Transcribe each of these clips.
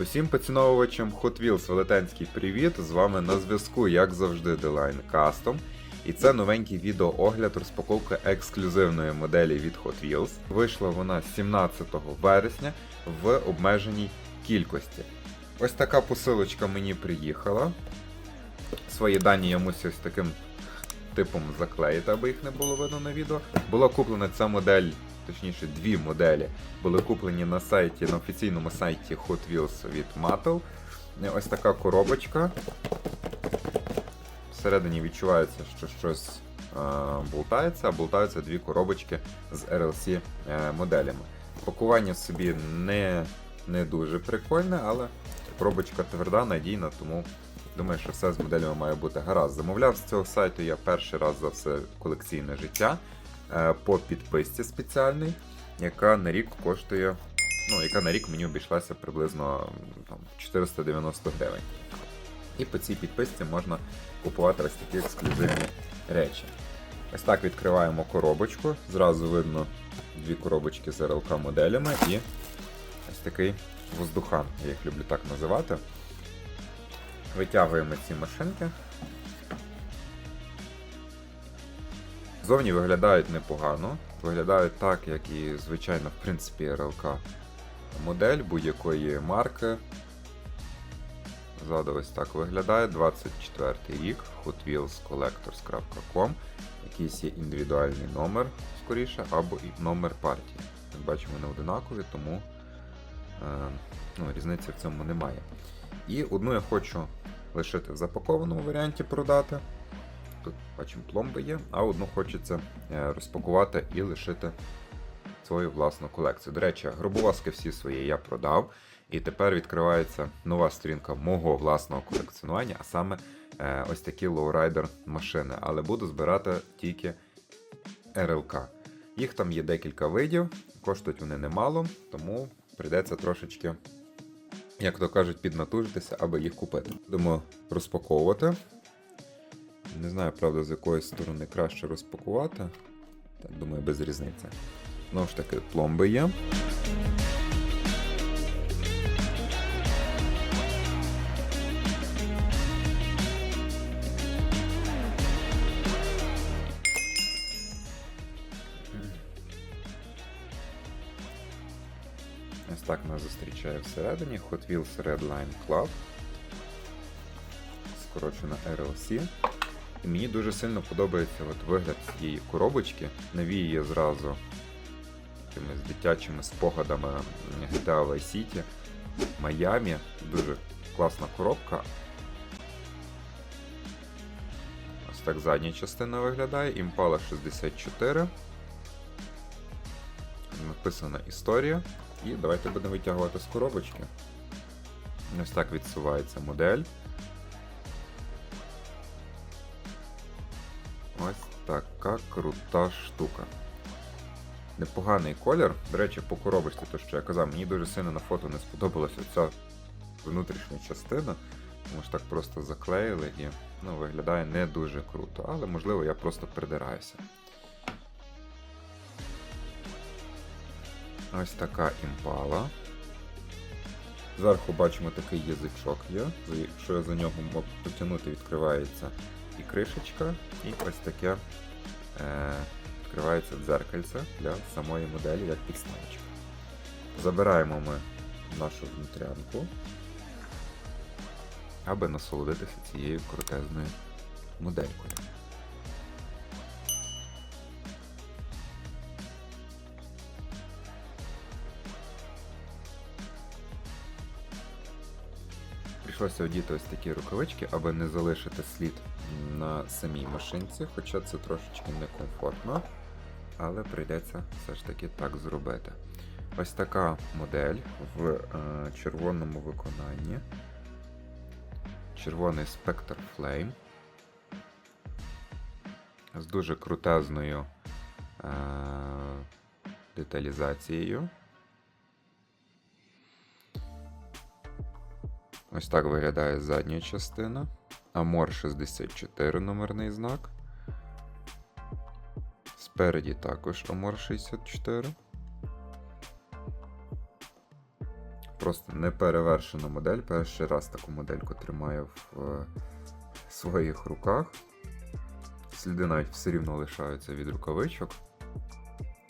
Усім поціновувачам Hot Wheels велетенський привіт! З вами на зв'язку, як завжди, Deline Custom. І це новенький відеоогляд розпаковки ексклюзивної моделі від Hot Wheels. Вийшла вона 17 вересня в обмеженій кількості. Ось така посилочка мені приїхала. Свої дані я мусив з таким типом заклеїти, аби їх не було видно на відео. Була куплена ця модель, точніше, дві моделі були куплені на сайті, на офіційному сайті Hot Wheels від Mattel. Ось така коробочка. Всередині відчувається, що щось е, болтається, а болтаються дві коробочки з RLC е, моделями. Пакування собі не, не дуже прикольне, але коробочка тверда, надійна, тому думаю, що все з моделями має бути гаразд. Замовляв з цього сайту я перший раз за все колекційне життя по підписці спеціальній, яка на рік коштує, ну, яка на рік мені обійшлася приблизно там, 490 гривень. І по цій підписці можна купувати ось такі ексклюзивні речі. Ось так відкриваємо коробочку. Зразу видно дві коробочки з РЛК моделями і ось такий воздухан, я їх люблю так називати. Витягуємо ці машинки. Зовні виглядають непогано. Виглядають так, як і звичайно, в принципі, РЛК модель будь-якої марки. Ззаду ось так виглядає 24 рік, hotwheelscollectors.com. Якийсь є індивідуальний номер, скоріше, або і номер партії. Як бачимо, вони одинакові, тому е, ну, різниці в цьому немає. І одну я хочу лишити в запакованому варіанті продати. Бачимо пломби є, а одну хочеться е, розпакувати і лишити свою власну колекцію. До речі, гробовозки всі свої я продав. І тепер відкривається нова сторінка мого власного колекціонування, а саме е, ось такі лоурайдер машини. Але буду збирати тільки РЛК. Їх там є декілька видів, коштують вони немало, тому прийдеться трошечки, як то кажуть, піднатужитися, аби їх купити. Будемо розпаковувати. Не знаю, правда, з якої сторони краще розпакувати. Так, думаю, без різниці. Знову ж таки, пломби є. Ось так нас зустрічає всередині Hot Wheels Redline Club. Скорочена RLC. І мені дуже сильно подобається от вигляд цієї коробочки. Навіює зразу якимись дитячими спогадами GTA Vice City, Майамі. Дуже класна коробка. Ось так задня частина виглядає. Impala 64. Написана історія. І давайте будемо витягувати з коробочки. Ось так відсувається модель. Така крута штука. Непоганий колір. До речі, по коробочці, то що я казав, мені дуже сильно на фото не сподобалася ця внутрішня частина, тому що так просто заклеїли і ну, виглядає не дуже круто, але можливо я просто придираюся. Ось така імпала. Зверху бачимо такий язичок є. Якщо я за нього можу потягнути, відкривається і кришечка, і ось таке е, відкривається дзеркальце для самої моделі як підставочка. Забираємо ми нашу внутрянку, аби насолодитися цією крутезною моделькою. Прийшлося одіти ось такі рукавички, аби не залишити слід на самій машинці, хоча це трошечки некомфортно, але прийдеться все ж таки так зробити. Ось така модель в е, червоному виконанні. Червоний Spectre Flame з дуже крутезною е, деталізацією. Ось так виглядає задня частина. Амор 64 номерний знак. Спереді також Амор 64. просто неперевершена модель. Перший раз таку модельку тримаю в е, своїх руках. Сліди навіть все рівно лишаються від рукавичок.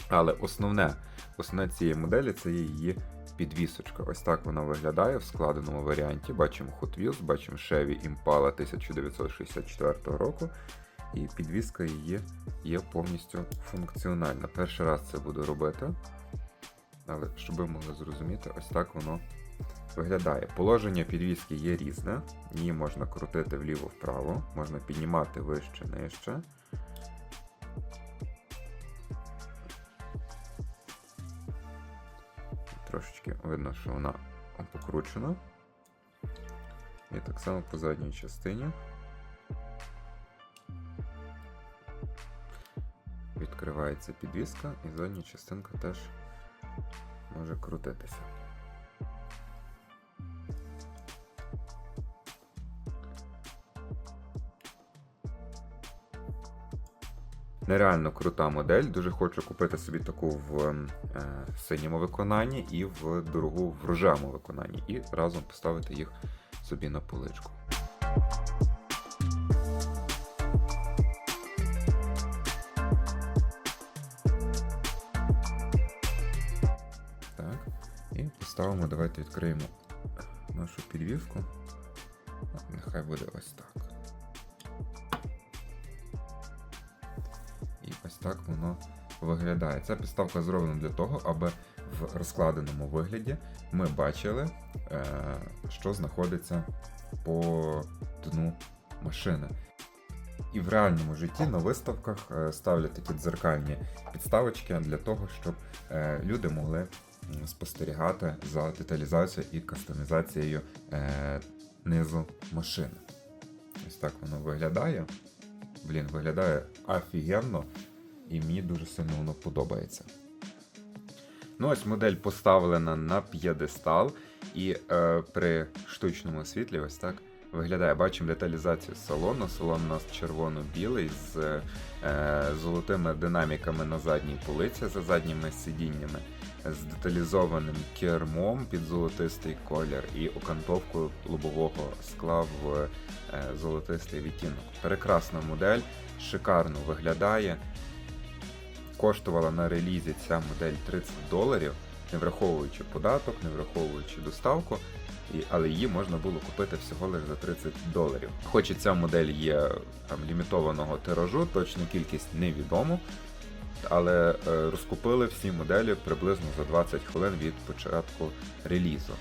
Але основне, основне цієї моделі це її підвісочка. Ось так вона виглядає в складеному варіанті. Бачимо Hot Wheels, бачимо Chevy Impala 1964 року. І підвіска її є повністю функціональна. Перший раз це буду робити. Але щоб ви могли зрозуміти, ось так воно виглядає. Положення підвіски є різне. Її можна крутити вліво-вправо, можна піднімати вище Трошечки видно, що вона покручена. І так само по задній частині. Відкривається підвіска і задня частинка теж може крутитися. Нереально крута модель. Дуже хочу купити собі таку в е, синьому виконанні і в дорогу в рожевому виконанні, і разом поставити їх собі на поличку. Так, і поставимо, давайте відкриємо нашу підвіску. Нехай буде ось так. Так воно виглядає. Ця підставка зроблена для того, аби в розкладеному вигляді ми бачили, е, що знаходиться по дну машини. І в реальному житті на виставках е, ставлять такі дзеркальні підставочки для того, щоб е, люди могли спостерігати за деталізацією і кастомізацією низу машини. Ось так воно виглядає. Блін, виглядає офігенно, і мені дуже сильно воно подобається. Ну, ось модель поставлена на п'єдестал, і е, при штучному світлі ось так виглядає. Бачимо деталізацію салону. Салон у нас червоно-білий з е, золотими динаміками на задній полиці за задніми сидіннями, з деталізованим кермом під золотистий колір і окантовкою лобового скла в е, золотистий відтінок. Прекрасна модель, шикарно виглядає. Коштувала на релізі ця модель 30 доларів, не враховуючи податок, не враховуючи доставку, і, але її можна було купити всього лише за 30 доларів. Хоч і ця модель є там лімітованого тиражу, точну кількість невідомо, але е, розкупили всі моделі приблизно за 20 хвилин від початку релізу.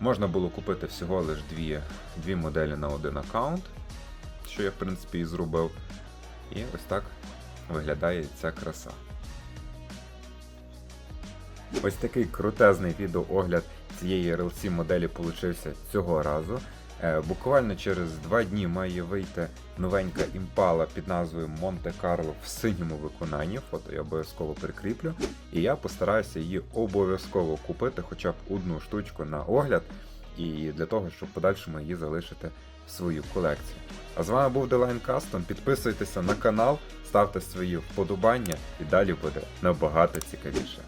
Можна було купити всього лише дві, дві моделі на один аккаунт, що я в принципі і зробив. І ось так виглядає ця краса. Ось такий крутезний відеоогляд цієї RLC моделі получився цього разу. Е, Буквально через два дні має вийти новенька імпала під назвою Монте Карло в синьому виконанні. Фото я обов'язково прикріплю. І я постараюся її обов'язково купити хоча б одну штучку на огляд, і для того, щоб подальшому її залишити в свою колекцію. А з вами був Делайн Custom. Підписуйтеся на канал, ставте свої вподобання і далі буде набагато цікавіше.